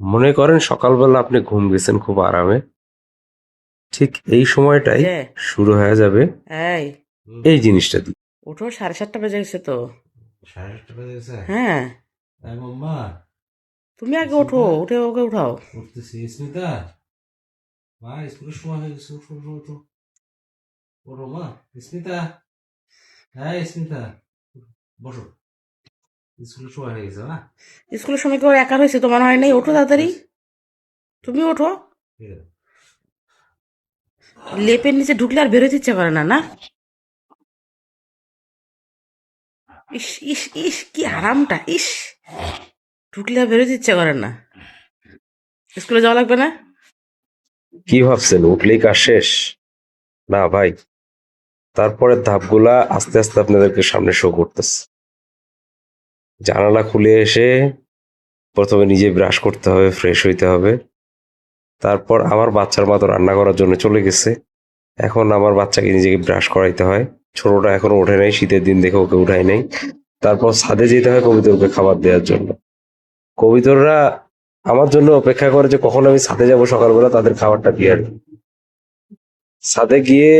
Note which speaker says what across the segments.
Speaker 1: মনে করেন সকালবেলা আপনি ঘুম গেছেন খুব আরামে। ঠিক এই সময়টাই
Speaker 2: যে
Speaker 1: শুরু হয়ে যাবে।
Speaker 2: এই।
Speaker 1: এই জিনিসটা দিয়ে।
Speaker 2: উঠো সাড়ে সাতটা বেজে গেছে তো।
Speaker 3: সাড়ে আটটা বেজে গেছে?
Speaker 2: হ্যাঁ।
Speaker 3: এই মাম্মা।
Speaker 2: তুমি আগে ওঠো উঠে ওকে উঠাও।
Speaker 3: উঠতেছি স্মিতা। মা স্কুলের সময় হয়ে গেছে উঠো উঠো উঠো। ওঠো মা স্মিতা। হ্যাঁ স্মিতা। বসো। স্কুলের সময় হয়ে গেছে মা
Speaker 2: স্কুলের সময় কেউ একা হয়েছে তোমার হয় নাই? ওঠো তাড়াতাড়ি। তুমি ওঠো। লেপের নিচে ঢুকলে আর বেরোতে ইচ্ছে করে না না? ইস ইস ইস কি আরামটা ইস। ঢুকলে আর বেরোতে ইচ্ছে করে না। স্কুলে যাওয়া লাগবে না?
Speaker 1: কি ভাবছেন? উঠলেই কাজ শেষ? না ভাই। তারপরের ধাপগুলা আস্তে আস্তে আপনাদেরকে সামনে শো করতেছে। জানালা খুলে এসে প্রথমে নিজে ব্রাশ করতে হবে ফ্রেশ হইতে হবে। তারপর আমার বাচ্চার মা তো রান্না করার জন্য চলে গেছে। এখন আমার বাচ্চাকে নিজেকে ব্রাশ করাইতে হয়। ছোটটা এখনও ওঠে নাই, শীতের দিন দেখে ওকে উঠাই নাই। তারপর ছাদে যেতে হয় কবিতরকে খাবার দেওয়ার জন্য। কবিতররা আমার জন্য অপেক্ষা করে যে কখন আমি ছাদে যাব সকালবেলা, তাদের খাবারটা দিয়ে আসব। ছাদে গিয়ে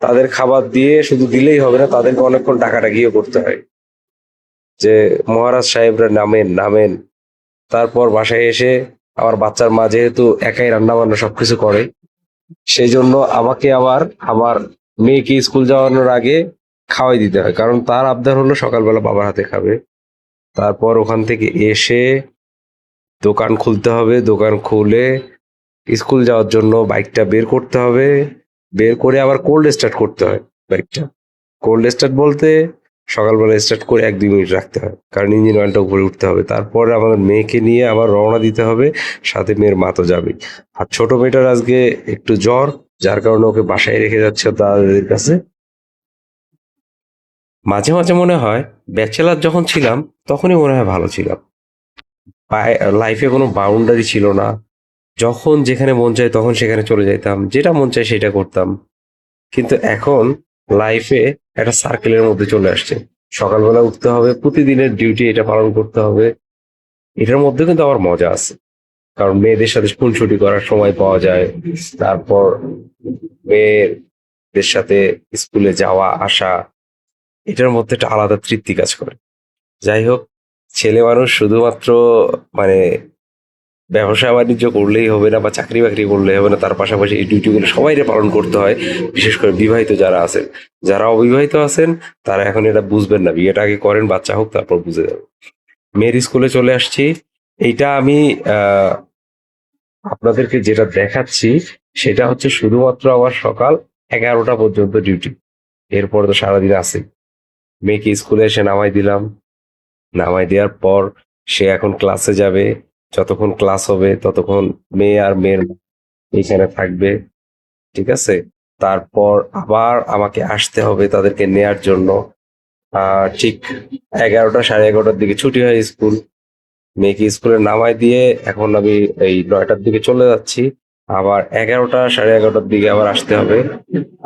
Speaker 1: তাদের খাবার দিয়ে শুধু দিলেই হবে না, তাদেরকে অনেকক্ষণ টাকাটা গিয়ে করতে হয়। যে মহারাজ সাহেবরা নামেন নামেন। তারপর বাসায় এসে আমার বাচ্চার মা যেহেতু একাই রান্না বান্না সবকিছু করে সেই জন্য আমাকে আবার আমার মেয়েকে স্কুল যাওয়ানোর আগে খাওয়াই দিতে হয়। কারণ তার আবদার হলো সকালবেলা বাবার হাতে খাবে। তারপর ওখান থেকে এসে দোকান খুলতে হবে। দোকান খুলে স্কুল যাওয়ার জন্য বাইকটা বের করতে হবে। বের করে আবার কোল্ড স্টার্ট করতে হয় বাইকটা। কোল্ড স্টার্ট বলতে সকালবেলা স্টার্ট করে এক, দুই মিনিট রাখতে হয়। কারণ ইঞ্জিন অয়েলটা উপরে উঠতে হবে। তারপরে আমাদের মেয়েকে নিয়ে আবার রওনা দিতে হবে। সাথে মেয়ের মা তো যাবেই। আর ছোট মেয়েটার আজকে একটু জ্বর, যার কারণে ওকে বাসায় রেখে যাচ্ছে দাদাদের কাছে। মাঝে মাঝে মনে হয় ব্যাচেলার যখন ছিলাম, তখনই মনে হয় ভালো ছিলাম। লাইফে কোনো বাউন্ডারি ছিল না। যখন যেখানে মন চায় তখন সেখানে চলে যাইতাম। যেটা মন চায় সেটা করতাম। কিন্তু এখন লাইফে একটা সার্কেলের মধ্যে চলে আসছে। সকালবেলা উঠতে হবে, প্রতিদিনের ডিউটি এটা পালন করতে হবে। এটার মধ্যে কিন্তু আবার মজা আছে। কারণ মেয়েদের সাথে খুনছুটি করার সময় পাওয়া যায়। তারপর মেয়েদের সাথে স্কুলে যাওয়া, আসা, এটার মধ্যে একটা আলাদা তৃপ্তি কাজ করে। যাই হোক, ছেলে মানুষ শুধুমাত্র মানে ব্যবসা বাণিজ্য করলেই হবে না বা চাকরি বাকরি করলেই হবে না, তার পাশাপাশি এই ডিউটিগুলো সবাইকে পালন করতে হয়, বিশেষ করে বিবাহিত যারা আছেন। যারা অবিবাহিত আছেন, তারা এখন এটা বুঝবেন না, বিয়েটা আগে করেন, বাচ্চা হোক, তারপর বুঝে যাবে মেয়ের স্কুলে চলে আসছি। এইটা আমি আপনাদেরকে যেটা দেখাচ্ছি, সেটা হচ্ছে শুধুমাত্র আমার সকাল এগারোটা পর্যন্ত ডিউটি এরপর তো সারাদিন আছে। মেয়েকে স্কুলে এসে নামাই দিলাম। নামাই দেওয়ার পর সে এখন ক্লাসে যাবে। যতক্ষণ ক্লাস হবে, ততক্ষণ মেয়ে আর মেয়ের এইখানে থাকবে, ঠিক আছে? তারপর আবার আমাকে আসতে হবে তাদেরকে নেয়ার জন্য। ঠিক এগারোটা সাড়ে এগারোটার দিকে ছুটি হয় স্কুল। মেয়েকে স্কুলে নামাই দিয়ে এখন আমি এই নয়টার দিকে চলে যাচ্ছি। আবার এগারোটা সাড়ে এগারোটার দিকে আবার আসতে হবে।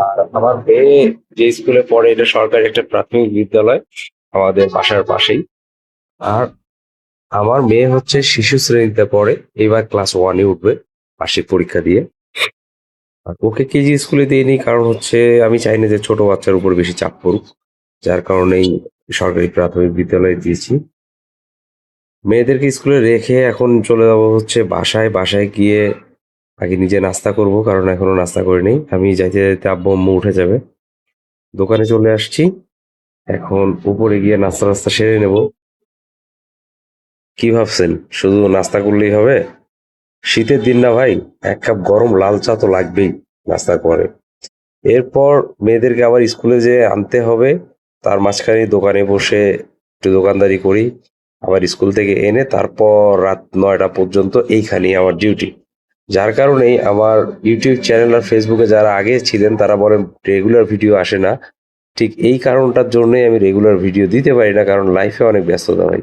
Speaker 1: আর আমার মেয়ে যে স্কুলে পড়ে, এটা সরকারি একটা প্রাথমিক বিদ্যালয়, আমাদের বাসার পাশেই। আর আমার মেয়ে হচ্ছে শিশু শ্রেণীতে পড়ে, এবার ক্লাস ওয়ানে উঠবে বার্ষিক পরীক্ষা দিয়ে। আর ওকে কেজি স্কুলে নিই কারণ হচ্ছে আমি চাই না যে ছোট বাচ্চার উপর বেশি চাপ পড়ুক, যার কারণেই সরকারি প্রাথমিক বিদ্যালয়ে দিয়েছি। মেয়েদেরকে স্কুলে রেখে এখন চলে যাব হচ্ছে বাসায় বাসায় গিয়ে আগে নিজে নাস্তা করব, কারণ এখনও নাস্তা করিনি আমি যাইতে যাইতে আব্বু, আম্মু উঠে যাবে। দোকানে চলে আসছি, এখন উপরে গিয়ে নাস্তা নাস্তা সেরে নেব। কি ভাবছেন? শুধু নাস্তা করলেই হবে? শীতের দিন না ভাই, এক কাপ গরম লাল চা তো লাগবেই নাস্তার পরে। এরপর মেয়েদেরকে আবার স্কুলে যে আনতে হবে। তার মাঝখানে দোকানে বসে একটু দোকানদারি করি। আবার স্কুল থেকে এনে তারপর রাত নয়টা পর্যন্ত এইখানেই আমার ডিউটি। যার কারণেই আমার ইউটিউব চ্যানেল আর ফেসবুকে যারা আগে ছিলেন, তারা বলেন, রেগুলার ভিডিও আসে না। ঠিক এই কারণটার জন্যই আমি রেগুলার ভিডিও দিতে পারি না, কারণ লাইফে অনেক ব্যস্ততা ভাই।